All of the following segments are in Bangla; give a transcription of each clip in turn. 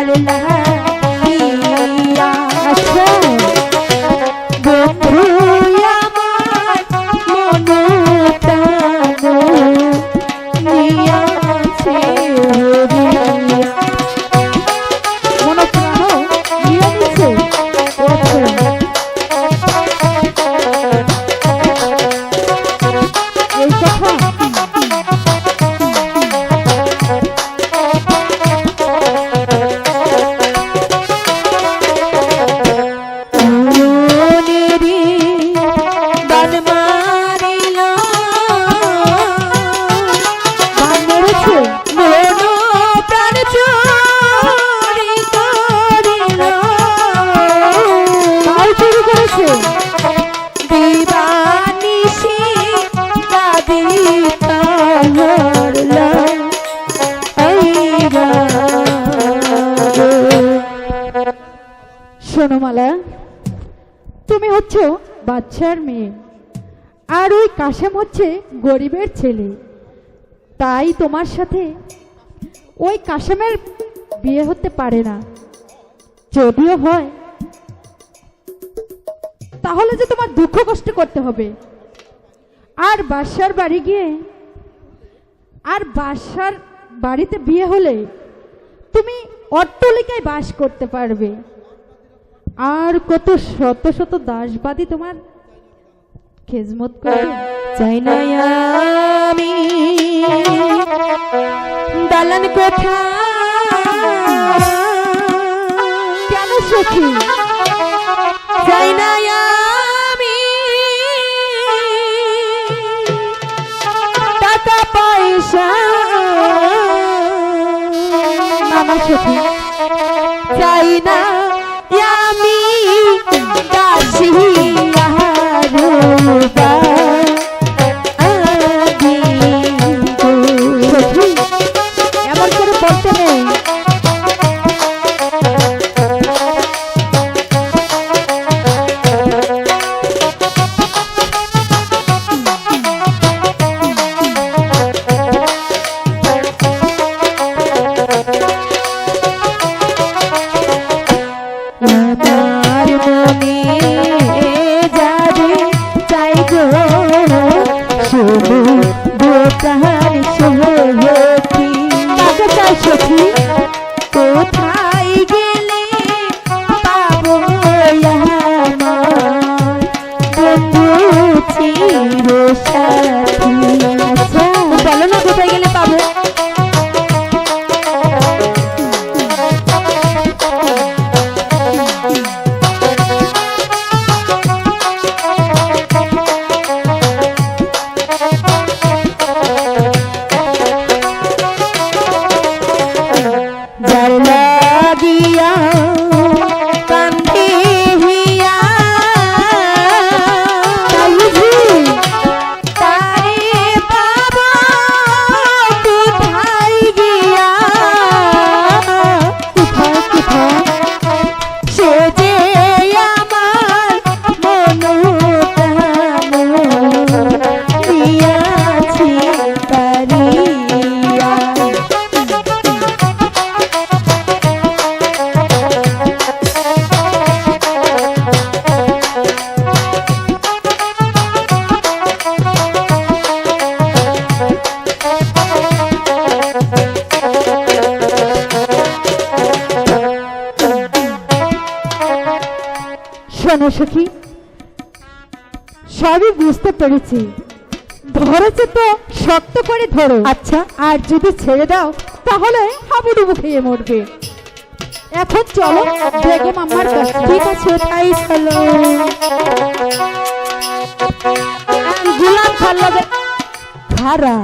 ಅಲ್ಲ শোনো মালা, তুমি হচ্ছে বাচ্চার মেয়ে। আর ওই কাশেম হচ্ছে গরিবের ছেলে। তাই তোমার সাথে ওই কাশেমের বিয়ে হতে পারে না। যদিও হয়, তাহলে যে তোমার দুঃখ কষ্ট করতে হবে। আর বাসার বাড়ি গিয়ে, আর বাসার বাড়িতে বিয়ে হলে তুমি অট্টলিকায় বাস করতে পারবে। আর কত শত শত দাসবাদী তোমার খেজমত করে? চাই না আমি দালান কোঠা। কেন সখী? চাই না আমি টাকা পয়সা। মামা সখী। চাই না আমি হ্যাঁ সখী সবই বুঝতে পেরেছি। ধরেছে তো শক্ত করে ধরো। আচ্ছা। আর যদি ছেড়ে দাও তাহলে হাবুডুবু খেয়ে মরবে। এখন চলো বেগম আমার কাছে। ঠিক আছে তাই চলো। গোলাম খারা।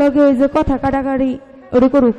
লগে ওই যে কথা কাটাকাটি ওটা করুক